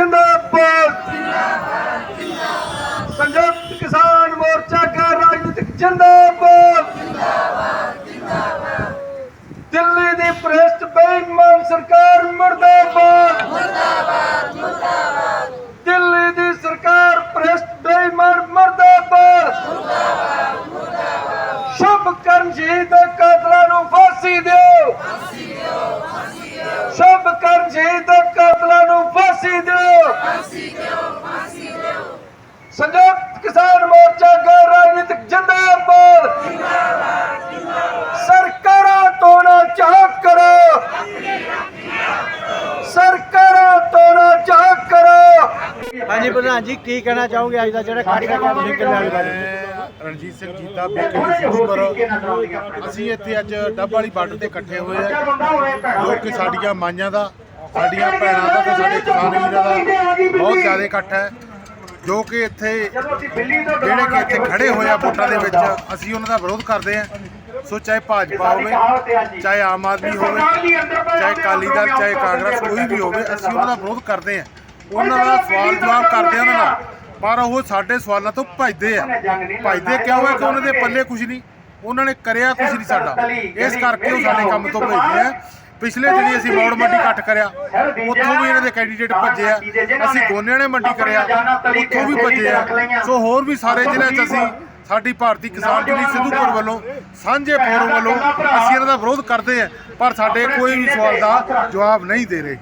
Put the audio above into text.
ਜਿੰਦਾਬਾਦ। ਸੰਯੁਕਤ ਕਿਸਾਨ ਮੋਰਚਾ ਦਾ ਰਾਜਨੀਤਿਕ ਜਿੰਦਾਬਾਦ। ਦਿੱਲੀ ਦੀ ਭ੍ਰਿਸ਼ਟ ਬੇਈਮਾਨ ਸਰਕਾਰ ਮੁਰਦਾਬਾਦ। ਮੁਰਦਾਬਾਦ ਮੁਰਦਾਬਾਦ। ਦਿੱਲੀ ਦੀ ਸਰਕਾਰ ਭ੍ਰਿਸ਼ਟ ਬੇਈਮਾਨ ਮੁਰਦਾਬਾਦ। ਮੁਰਦਾਬਾਦ ਮੁਰਦਾਬਾਦ। ਸ਼ੁਭ ਕਰਨ ਸ਼ਹੀਦ ਦੇ ਕਾਤਲਾਂ ਨੂੰ ਫਾਂਸੀ ਦਿਓ। ਫਾਂਸੀ ਦਿਓ ਫਾਂਸੀ ਦਿਓ। ਸ਼ੁਭ ਕਰਨ ਸ਼ਹੀਦ ਦੇ ਕਾਤਲਾਂ ਨੂੰ ਫਾਂਸੀ ਦਿਓ ਫਾਂਸੀ ਦਿਓ ਫਾਂਸੀ ਦਿਓ ਸੰਯੁਕਤ ਕਿਸਾਨ ਮੋਰਚਾ ਦਾ ਰਾਜਨੀਤਿਕ ਜਿੰਦਾਬਾਦ। ਸਰਕਾਰਾਂ ਤੋਂ ਨਾ ਝਾਕ ਕਰੋ। ਸਰਕਾਰਾਂ ਤੋਂ ਨਾ ਝਾਕ ਕਰੋ। ਹਾਂਜੀ ਪ੍ਰਧਾਨ ਜੀ ਕੀ ਕਹਿਣਾ ਚਾਹੋਗੇ? ਅੱਜ ਦਾ ਜਿਹੜਾ ਕੱਟ ਰਿਹਾ ਨਿਕਲ ਵਾਲੀ ਬਾਰੇ ਮੈਂ ਰਣਜੀਤ ਸਿੰਘ ਜੀਤਾ ਬੇਕੇ ਸਿੱਧੂਪੁਰ ਅਸੀਂ ਇੱਥੇ ਅੱਜ ਡੱਬ ਵਾਲੀ ਬਾਰਡਰ ਤੇ ਇਕੱਠੇ ਹੋਏ ਆ। ਜੋ ਕਿ ਸਾਡੀਆਂ ਮਾਈਆਂ ਦਾ ਸਾਡੀਆਂ ਭੈਣਾਂ ਦਾ ਤੇ ਸਾਡੇ ਕਿਸਾਨ ਵੀਰਾਂ ਦਾ ਬਹੁਤ ਜ਼ਿਆਦਾ ਇਕੱਠ ਹੈ। ਜੋ ਕਿ ਇੱਥੇ ਜਿਹੜੇ ਕਿ ਇੱਥੇ ਖੜੇ ਹੋਏ ਆ ਵੋਟਾਂ ਦੇ ਵਿੱਚ ਅਸੀਂ ਉਹਨਾਂ ਦਾ ਵਿਰੋਧ ਕਰਦੇ ਆ ਸੋ ਚਾਹੇ ਭਾਜਪਾ ਹੋਵੇ ਚਾਹੇ ਆਮ ਆਦਮੀ ਹੋਵੇ ਚਾਹੇ ਅਕਾਲੀ ਦਲ ਚਾਹੇ ਕਾਂਗਰਸ ਕੋਈ ਵੀ ਹੋਵੇ ਅਸੀਂ ਉਹਨਾਂ ਦਾ ਵਿਰੋਧ ਕਰਦੇ ਆ ਉਹਨਾਂ ਦਾ ਸਵਾਲ ਜਵਾਬ ਕਰਦੇ ਆ ਉਹਨਾਂ ਦਾ ਪਰ ਉਹ ਸਾਡੇ ਸਵਾਲਾਂ ਤੋਂ ਭੱਜਦੇ ਆ। ਭੱਜਦੇ ਕਿਉਂ ਹੈ ਕਿ ਉਹਨਾਂ ਦੇ ਪੱਲੇ ਕੁਝ ਨਹੀਂ? ਉਹਨਾਂ ਨੇ ਕਰਿਆ ਕੁਝ ਨਹੀਂ ਸਾਡਾ। ਇਸ ਕਰਕੇ ਉਹ ਸਾਡੇ ਕੰਮ ਤੋਂ ਭੱਜਦੇ ਆ। ਪਿਛਲੇ ਦਿਨੀ ਅਸੀਂ ਮੌੜ ਮੰਡੀ ਕੱਟ ਕਰਿਆ ਉੱਥੋਂ ਵੀ ਇਹਨਾਂ ਦੇ ਕੈਂਡੀਡੇਟ ਭੱਜੇ ਆ। ਅਸੀਂ ਗੋਨਿਆਂ ਨੇ ਮੰਡੀ ਕਰਿਆ ਉੱਥੋਂ ਵੀ ਭੱਜੇ ਆ। ਸੋ ਹੋਰ ਵੀ ਸਾਰੇ ਜ਼ਿਲ੍ਹਿਆਂ 'ਚ ਅਸੀਂ ਸਾਡੀ ਭਾਰਤੀ ਕਿਸਾਨ ਯੂਨੀਅਨ ਸਿੱਧੂਪੁਰ ਵੱਲੋਂ ਸਾਂਝੇ ਫੋਰਮ ਵੱਲੋਂ ਅਸੀਂ ਇਹਨਾਂ ਦਾ ਵਿਰੋਧ ਕਰਦੇ ਆ ਪਰ ਸਾਡੇ ਕੋਈ ਵੀ ਸਵਾਲ ਦਾ ਜਵਾਬ ਨਹੀਂ ਦੇ ਰਹੇ।